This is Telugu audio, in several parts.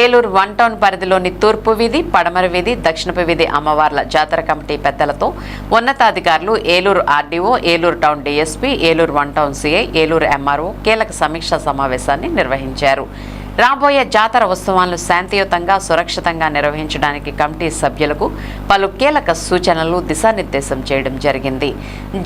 ఏలూరు వన్ టౌన్ పరిధిలోని తూర్పు వీధి పడమర వీధి దక్షిణపు వీధి అమ్మవార్ల జాతర కమిటీ పెద్దలతో ఉన్నతాధికారులు Eluru RDO Eluru town DSP Eluru one town CI Eluru MRO కీలక సమీక్షా సమావేశాన్ని నిర్వహించారు. రాబోయే జాతర ఉత్సవాలను శాంతియుతంగా సురక్షితంగా నిర్వహించడానికి కమిటీ సభ్యులకు పలు కీలక సూచనలు దిశానిర్దేశం చేయడం జరిగింది.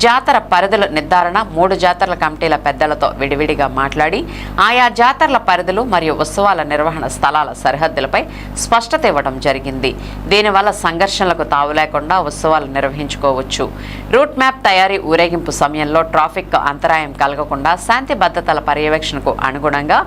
జాతర పరిధుల నిర్ధారణ మూడు జాతరల కమిటీల పెద్దలతో విడివిడిగా మాట్లాడి ఆయా జాతరల పరిధులు మరియు ఉత్సవాల నిర్వహణ స్థలాల సరిహద్దులపై స్పష్టత ఇవ్వడం జరిగింది. దీనివల్ల సంఘర్షణలకు తావు లేకుండా ఉత్సవాలు నిర్వహించుకోవచ్చు. రూట్ మ్యాప్ తయారీ ఊరేగింపు సమయంలో ట్రాఫిక్ అంతరాయం కలగకుండా శాంతి భద్రతల పర్యవేక్షణకు అనుగుణంగా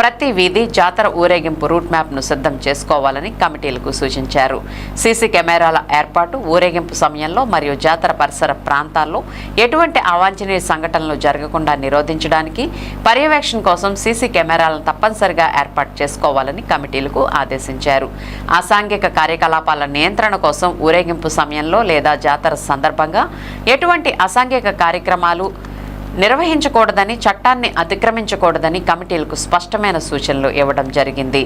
ప్రతి వీధి జాతర ఊరేగింపు రూట్ మ్యాప్ను సిద్ధం చేసుకోవాలని కమిటీలకు సూచించారు. సీసీ కెమెరాల ఏర్పాటు ఊరేగింపు సమయంలో మరియు జాతర పరిసర ప్రాంతాల్లో ఎటువంటి అవాంఛనీయ సంఘటనలు జరగకుండా నిరోధించడానికి పర్యవేక్షణ కోసం సీసీ కెమెరాలను తప్పనిసరిగా ఏర్పాటు చేసుకోవాలని కమిటీలకు ఆదేశించారు. అసాంఘిక కార్యకలాపాల నియంత్రణ కోసం ఊరేగింపు సమయంలో లేదా జాతర సందర్భంగా ఎటువంటి అసాంఘిక కార్యక్రమాలు నిర్వహించకూడదని చట్టాన్ని అతిక్రమించకూడదని కమిటీలకు స్పష్టమైన సూచనలు ఇవ్వడం జరిగింది.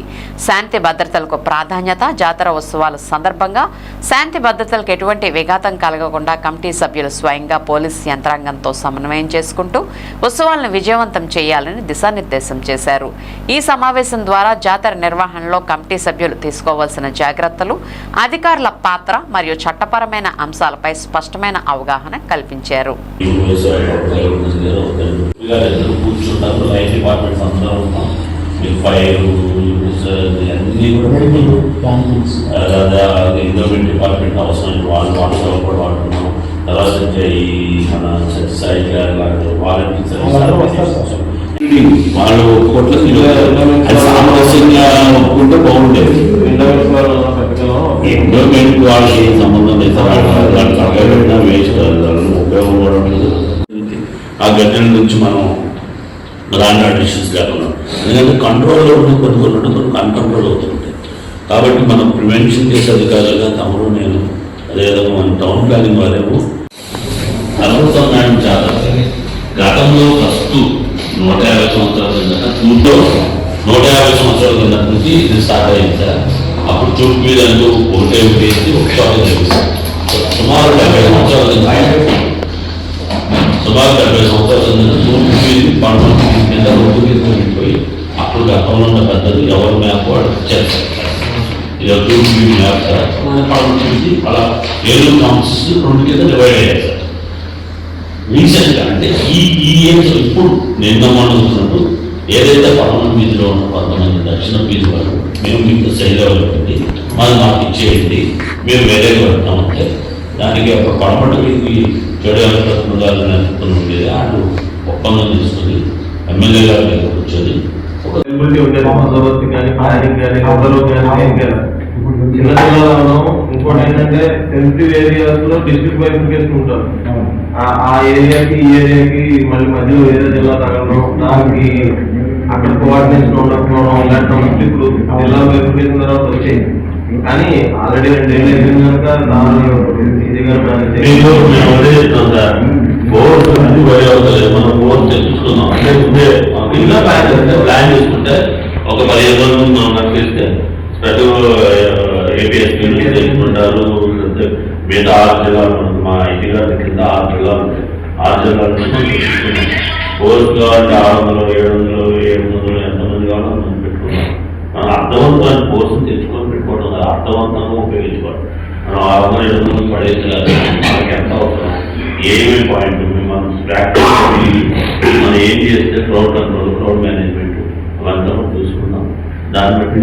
శాంతి భద్రతలకు ప్రాధాన్యత జాతర ఉత్సవాల సందర్భంగా శాంతి భద్రతలకు ఎటువంటి విఘాతం కలగకుండా కమిటీ సభ్యులు స్వయంగా పోలీస్ యంత్రాంగంతో సమన్వయం చేసుకుంటూ ఉత్సవాలను విజయవంతం చేయాలని దిశానిర్దేశం చేశారు. ఈ సమావేశం ద్వారా జాతర నిర్వహణలో కమిటీ సభ్యులు తీసుకోవాల్సిన జాగ్రత్తలు అధికారుల పాత్ర మరియు చట్టపరమైన అంశాలపై స్పష్టమైన అవగాహన కల్పించారు. ఇద్దరు కూర్చుంటారు లైఫ్ డిపార్ట్మెంట్స్ అందరూ ఉంటాం. మీకు ఫైర్ అన్నీ ఎండోమెంట్ డిపార్ట్మెంట్ అవసరం వాళ్ళు వాటర్ కూడా వాడుతున్నాం. తర్వాత ఈ మన సత్యసాయి గారు లాంటి వాలంటీర్స్ వాళ్ళు ఒక్కొక్కటి అది సామరస్యంగా ఒప్పుకుంటే బాగుండేది. ఎండోమెంట్ వాళ్ళకి ఆ గడ్డల నుంచి మనం ల్యాండ్ ఆడిషన్స్ కాకుండా ఎందుకంటే కంట్రోల్లో ఉన్న కొన్ని కొన్ని ఉంటే కొన్ని అన్కంట్రోల్ అవుతుంటాయి. కాబట్టి మనం ప్రివెన్షన్ చేసే అధికారులుగా తమరు నేను అదేవిధంగా మన టౌన్ ప్లానింగ్ వారేమో అమృతం మేడం చాలా గతంలో ఫస్ట్ నూట యాభై సంవత్సరాల కిందట తూర్పులో నూట యాభై సంవత్సరాల కింద నుంచి ఇది స్టార్ట్ అయింది సార్. అప్పుడు తూర్పు మీద ఒకటే వేసి ఒక షాప్ సుమారు డెబ్బై సంవత్సరాల కింద సుమారు డెబ్బై సంవత్సరాల కింద మీద పండుగ కింద రోడ్డు కింద వెళ్ళిపోయి అప్పుడు గతంలో ఉన్న పెద్దలు ఎవరు మ్యాప్ వాళ్ళు చేస్తారు ఇది తూర్పు మీద మ్యాప్ సార్. పడమటి నుంచి అలా ఏడు కౌంట్స్ రెండు కింద డివైడ్ అయ్యారు సార్ రీసెంట్గా అంటే ఈ ఈ ఇయర్స్ ఇప్పుడు నిన్న మొన్న చూసినట్టు ఏదైతే పడమర వీధిలో ఉన్న కొంతమంది దక్షిణ వీధి వారు మేము మీకు శైలవలు పెట్టి మాది మాకు ఇచ్చేయండి మేము వేరే పెడతామంటే దానికి ఒక పడమటి వీధి చెడు గారు నేతృత్వం ఉండేది. వాళ్ళు ఒప్పందం తీసుకుని ఎమ్మెల్యే గారి దగ్గర కూర్చొని బందోబస్తు కానీ కానీ కానీ చిన్న జిల్లాలో ఇంకోటి ఏంటంటే సెన్సిటివ్ ఏరియాస్లో డిస్ట్రిక్ట్ ఉంటారు. ఆ- ఆ ఏరియాకి ఈ ఏరియాకి మళ్ళీ మధ్యలో వేరే జిల్లా తగలడం దానికి అక్కడ కోఆర్డినేషన్ ఉండకపోవడం ఇలాంటి సమస్యలు ఇప్పుడు జిల్లా బైఫికేషన్ తర్వాత వచ్చాయి. కానీ ఆల్రెడీ రెండేళ్ళు అయిపోయింది కనుక దాని ఈజీగా మేనేజ్ ఏపీఎస్పీ తెచ్చుకుంటారు మిగతా ఆరు జిల్లాలు ఉన్నాయి. మా ఇంటి గారి కింద ఆరు జిల్లాలు ఉంటాయి. ఆరు జిల్లాల నుంచి బోర్డు కావాలంటే ఆరు వందలు ఏడు వందలు ఏడు వందలు ఎంతమంది కావాలో మనం పెట్టుకున్నాం మనం అర్థవంతమైన కోర్సును తెచ్చుకొని పెట్టుకోవడం కాదు. అర్థవంతంగా ఉపయోగించుకోవడం మనం ఆరు వందలు ఏడు వందలు పడేసి మనకి ఎంత అవసరం? ఏమేమి పాయింట్. మనం ప్రాక్టీస్ మనం ఏం చేస్తే క్రౌడ్ కంట్రోల్ క్రౌడ్ మేనేజ్మెంట్ కూడా చూసుకుందాం దాన్ని బట్టి